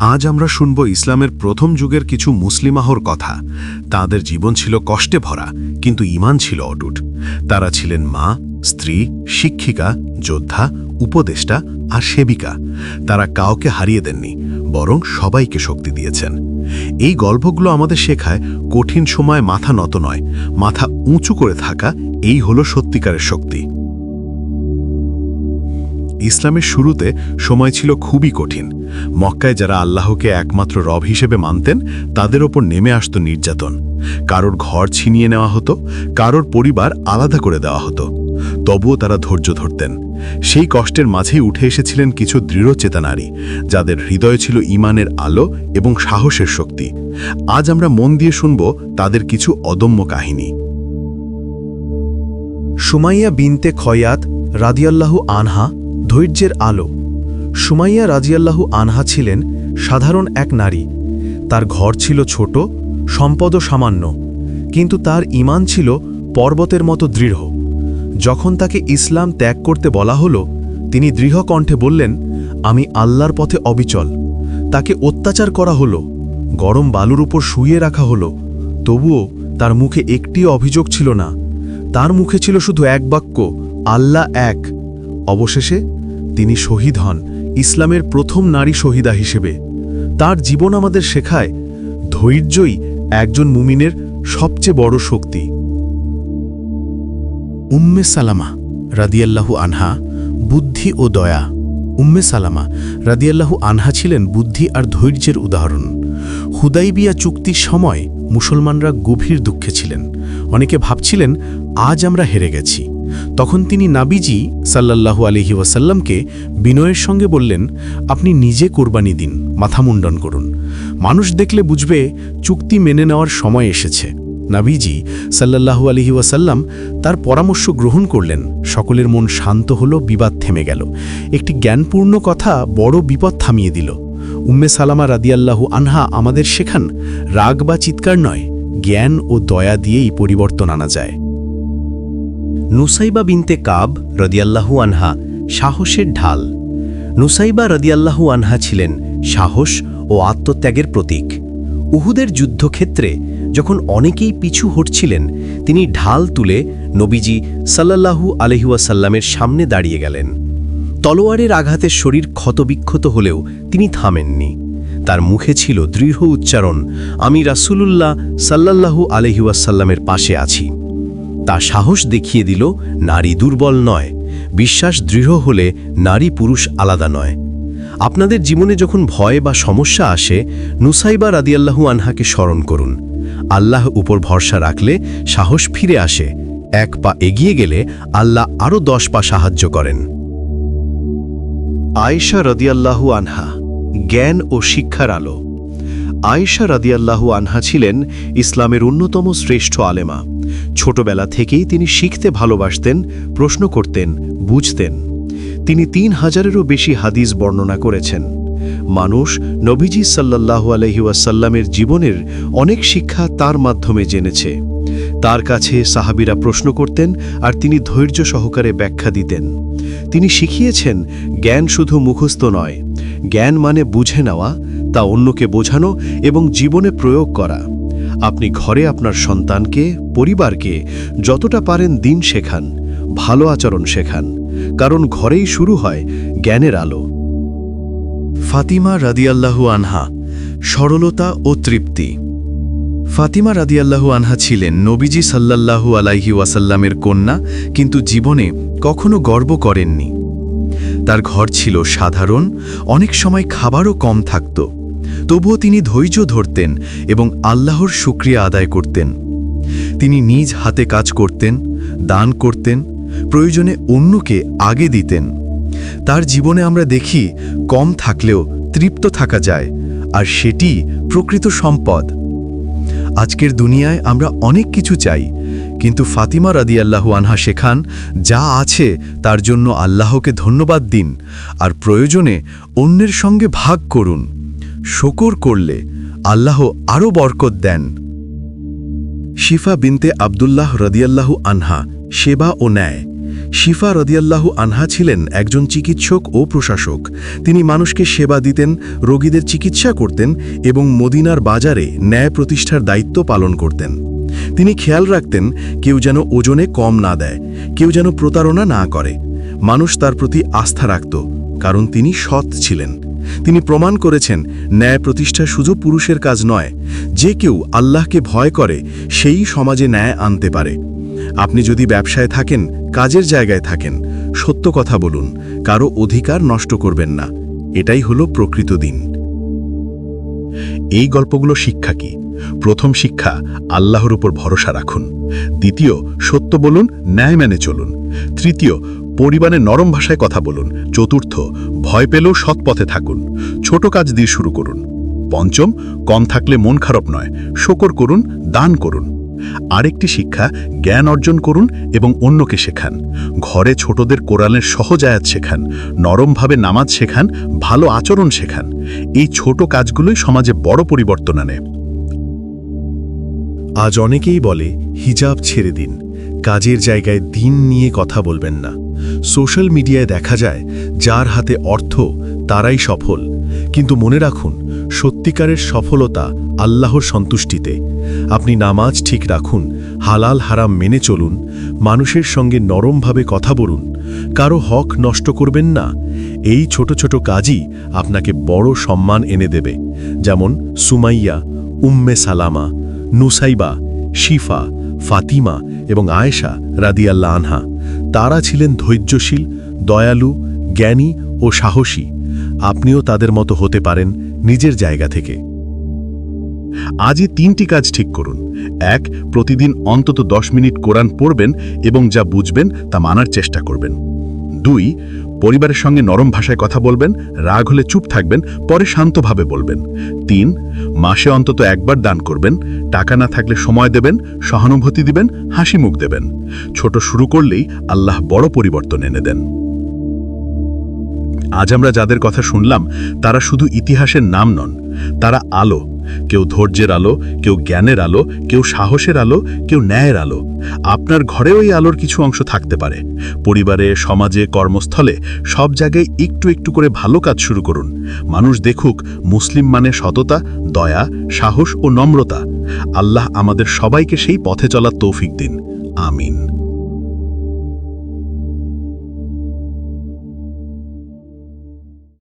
আজ আমরা শুনব ইসলামের প্রথম যুগের কিছু মুসলিমাহর কথা। তাদের জীবন ছিল কষ্টে ভরা, কিন্তু ইমান ছিল অটুট। তারা ছিলেন মা, স্ত্রী, শিক্ষিকা, যোদ্ধা, উপদেষ্টা আর সেবিকা। তারা কাউকে হারিয়ে দেননি, বরং সবাইকে শক্তি দিয়েছেন। এই গল্পগুলো আমাদের শেখায় কঠিন সময় মাথা নত নয়, মাথা উঁচু করে থাকা, এই হলো সত্যিকারের শক্তি। ইসলামের শুরুতে সময় ছিল খুবই কঠিন। মক্কায় যারা আল্লাহকে একমাত্র রব হিসেবে মানতেন, তাদের ওপর নেমে আসত নির্যাতন। কারোর ঘর ছিনিয়ে নেওয়া হতো, কারোর পরিবার আলাদা করে দেওয়া হতো। তবুও তারা ধৈর্য ধরতেন। সেই কষ্টের মাঝেই উঠে এসেছিলেন কিছু দৃঢ়চেতা নারী যাদের হৃদয় ছিল ইমানের আলো এবং সাহসের শক্তি। আজ আমরা মন দিয়ে শুনব তাদের কিছু অদম্য কাহিনী। সুমাইয়া বিনতে খয়াত রাদিয়াল্লাহু আনহা ধৈর্যের আলো। সুমাইয়া রাজিয়াল্লাহু আনহা ছিলেন সাধারণ এক নারী। তার ঘর ছিল ছোট, সম্পদও সামান্য, কিন্তু তার ইমান ছিল পর্বতের মতো দৃঢ়। যখন তাকে ইসলাম ত্যাগ করতে বলা হলো, তিনি দৃঢ় কণ্ঠে বললেন, আমি আল্লাহর পথে অবিচল। তাকে অত্যাচার করা হলো, গরম বালুর উপর শুইয়ে রাখা হলো। তবুও তার মুখে একটিও অভিযোগ ছিল না। তার মুখে ছিল শুধু এক বাক্য, আল্লাহ এক। অবশেষে তিনি শহীদ হন, ইসলামের প্রথম নারী শহীদা হিসেবে। তার জীবন আমাদের শেখায়, ধৈর্যই একজন মুমিনের সবচেয়ে বড় শক্তি। উম্মে সালামা রাদিয়াল্লাহু আনহা, বুদ্ধি ও দয়া। উম্মে সালামা রাদিয়াল্লাহু আনহা ছিলেন বুদ্ধি আর ধৈর্যের উদাহরণ। হুদাইবিয়া চুক্তির সময় মুসলমানরা গভীর দুঃখে ছিলেন। অনেকে ভাবছিলেন, আজ আমরা হেরে গেছি। তখন তিনি নাবিজি সাল্লাল্লাহু আলহি ওয়াসাল্লামকে বিনয়ের সঙ্গে বললেন, আপনি নিজে কোরবানি দিন, মাথা মুন্ডন করুন। মানুষ দেখলে বুঝবে চুক্তি মেনে নেওয়ার সময় এসেছে। নাবিজি সাল্লাল্লাহু আলহি ওয়াসাল্লাম তার পরামর্শ গ্রহণ করলেন। সকলের মন শান্ত হল, বিবাদ থেমে গেল। একটি জ্ঞানপূর্ণ কথা বড় বিপদ থামিয়ে দিল। উম্মে সালামা রাদিয়াল্লাহু আনহা আমাদের শেখান, রাগ বা চিৎকার নয়, জ্ঞান ও দয়া দিয়েই পরিবর্তন আনা যায়। নুসাইবা বিনতে কাব রদিয়াল্লাহু আনহা, সাহসের ঢাল। নুসাইবা রদিয়াল্লাহু আনহা ছিলেন সাহস ও আত্মত্যাগের প্রতীক। উহুদের যুদ্ধক্ষেত্রে যখন অনেকেই পিছু হটছিলেন, তিনি ঢাল তুলে নবীজি সাল্লাল্লাহু আলহিউসাল্লামের সামনে দাঁড়িয়ে গেলেন। তলোয়ারের আঘাতে শরীর ক্ষতবিক্ষত হলেও তিনি থামেননি। তার মুখে ছিল দৃঢ় উচ্চারণ, আমি রাসূলুল্লাহ সাল্লাল্লাহু আলহিউসাল্লামের পাশে আছি। তা সাহস দেখিয়ে দিল, নারী দুর্বল নয়। বিশ্বাস দৃঢ় হলে নারী পুরুষ আলাদা নয়। আপনাদের জীবনে যখন ভয় বা সমস্যা আসে, নুসাইবা রাদিয়াল্লাহু আনহাকে স্মরণ করুন। আল্লাহ উপর ভরসা রাখলে সাহস ফিরে আসে। এক পা এগিয়ে গেলে আল্লাহ আরও দশ পা সাহায্য করেন। আয়েশা রদিয়াল্লাহু আনহা, জ্ঞান ও শিক্ষার আলো। আয়েশা রদিয়াল্লাহু আনহা ছিলেন ইসলামের অন্যতম শ্রেষ্ঠ আলেমা। ছোটবেলা থেকেই তিনি শিখতে ভালোবাসতেন, প্রশ্ন করতেন, বুঝতেন। তিনি তিন হাজারেরও বেশি হাদিস বর্ণনা করেছেন। মানুষ নবীজি সাল্লাল্লাহু আলহিউসাল্লামের জীবনের অনেক শিক্ষা তার মাধ্যমে জেনেছে। তার কাছে সাহাবিরা প্রশ্ন করতেন আর তিনি ধৈর্য সহকারে ব্যাখ্যা দিতেন। তিনি শিখিয়েছেন, জ্ঞান শুধু মুখস্থ নয়। জ্ঞান মানে বুঝে নেওয়া, তা অন্যকে বোঝানো এবং জীবনে প্রয়োগ করা। আপনি ঘরে আপনার সন্তানকে, পরিবারকে, যতটা পারেন দিন শেখান, ভালো আচরণ শেখান। কারণ ঘরেই শুরু হয় জ্ঞানের আলো। ফাতিমা রাদিয়াল্লাহু আনহা, সরলতা ও তৃপ্তি। ফাতিমা রাদিয়াল্লাহু আনহা ছিলেন নবীজি সাল্লাল্লাহু আলাইহি ওয়াসাল্লামের কন্যা, কিন্তু জীবনে কখনো গর্ব করেননি। তার ঘর ছিল সাধারণ, অনেক সময় খাবারও কম থাকত। তবুও তিনি ধৈর্য ধরতেন এবং আল্লাহর শুক্রিয়া আদায় করতেন। তিনি নিজ হাতে কাজ করতেন, দান করতেন, প্রয়োজনে অন্যকে আগে দিতেন। তার জীবনে আমরা দেখি, কম থাকলেও তৃপ্ত থাকা যায়, আর সেটি প্রকৃত সম্পদ। আজকের দুনিয়ায় আমরা অনেক কিছু চাই, কিন্তু ফাতিমা রাদিয়াল্লাহু আনহা শেখান, যা আছে তার জন্য আল্লাহকে ধন্যবাদ দিন, আর প্রয়োজনে অন্যের সঙ্গে ভাগ করুন। শকর করলে আল্লাহ আরও বরকত দেন। শিফা বিনতে আবদুল্লাহ রদিয়াল্লাহু আনহা সেবা ও ন্যায়। শিফা রদিয়াল্লাহু আনহা ছিলেন একজন চিকিৎসক ও প্রশাসক। তিনি মানুষকে সেবা দিতেন, রোগীদের চিকিৎসা করতেন এবং মদিনার বাজারে ন্যায় প্রতিষ্ঠার দায়িত্ব পালন করতেন। তিনি খেয়াল রাখতেন, কেউ যেন ওজনে কম না দেয়, কেউ যেন প্রতারণা না করে। মানুষ তার প্রতি আস্থা রাখত, কারণ তিনি সৎ ছিলেন। তিনি প্রমাণ করেছেন, ন্যায় প্রতিষ্ঠা শুধু পুরুষের কাজ নয়, যে কেউ আল্লাহকে ভয় করে, সেই সমাজে ন্যায় আনতে পারে। আপনি যদি ব্যবসায় থাকেন, কাজের জায়গায় থাকেন, সত্য কথা বলুন, কারও অধিকার নষ্ট করবেন না। এটাই হলো প্রকৃত দিন। এই গল্পগুলো শিক্ষা কি? প্রথম শিক্ষা, আল্লাহর উপর ভরসা রাখুন। দ্বিতীয়, সত্য বলুন, ন্যায় মেনে চলুন। তৃতীয় পরিবারে নরম ভাষায় কথা বলুন। চতুর্থ, ভয় পেলেও সৎ পথে থাকুন। ছোট কাজ দিয়ে শুরু করুন। পঞ্চম, কম থাকলে মন খারাপ নয়। শকর করুন, দান করুন। আরেকটি শিক্ষা, জ্ঞান অর্জন করুন এবং অন্যকে শেখান। ঘরে ছোটদের কোরআনের সহজ আয়াত শেখান। নরমভাবে নামাজ শেখান, ভালো আচরণ শেখান। এই ছোট কাজগুলোই সমাজে বড় পরিবর্তন আনে। আজ অনেকেই বলে, হিজাব ছেড়ে দিন। কাজের জায়গায় দিন নিয়ে কথা বলবেন না। সোশ্যাল মিডিয়ায় দেখা যায়, যার হাতে অর্থ, তারাই সফল। কিন্তু মনে রাখুন, সত্যিকারের সফলতা আল্লাহর সন্তুষ্টিতে। আপনি নামাজ ঠিক রাখুন, হালাল হারাম মেনে চলুন, মানুষের সঙ্গে নরমভাবে কথা বলুন, কারও হক নষ্ট করবেন না। এই ছোট ছোট কাজই আপনাকে বড় সম্মান এনে দেবে। যেমন সুমাইয়া, উম্মে সালামা, নুসাইবা, শিফা, ফাতিমা এবং আয়েশা রাদিয়াল্লা আনহা। তারা ছিলেন ধৈর্যশীল, দয়ালু, জ্ঞানী ও সাহসী। আপনিও তাদের মতো হতে পারেন নিজের জায়গা থেকে। আজই তিনটি কাজ ঠিক করুন। এক, প্রতিদিন অন্তত দশ মিনিট কোরআন পড়বেন এবং যা বুঝবেন তা মানার চেষ্টা করবেন। দুই পরিবারের সঙ্গে নরম ভাষায় কথা বলবেন, রাগ হলে চুপ থাকবেন, পরে শান্তভাবে বলবেন। তিন, মাসে অন্তত একবার দান করবেন, টাকা না থাকলে সময় দেবেন, সহানুভূতি দিবেন, হাসি মুখ দেবেন। ছোট শুরু করলেই আল্লাহ বড় পরিবর্তন এনে দেন। আজ আমরা যাদের কথা শুনলাম, তারা শুধু ইতিহাসের নাম নন, তারা আলো, কেউ ধৈর্যের আলো, কেউ জ্ঞানের আলো, কেউ সাহসের আলো, কেউ ন্যায়ের আলো। আপনার ঘরেও এই আলোর কিছু অংশ থাকতে পারে। পরিবারে, সমাজে, কর্মস্থলে, সব জায়গায় একটু একটু করে ভালো কাজ শুরু করুন। মানুষ দেখুক, মুসলিম মানে সততা, দয়া, সাহস ও নম্রতা। আল্লাহ আমাদের সবাইকে সেই পথে চলার তৌফিক দিন। আমিন।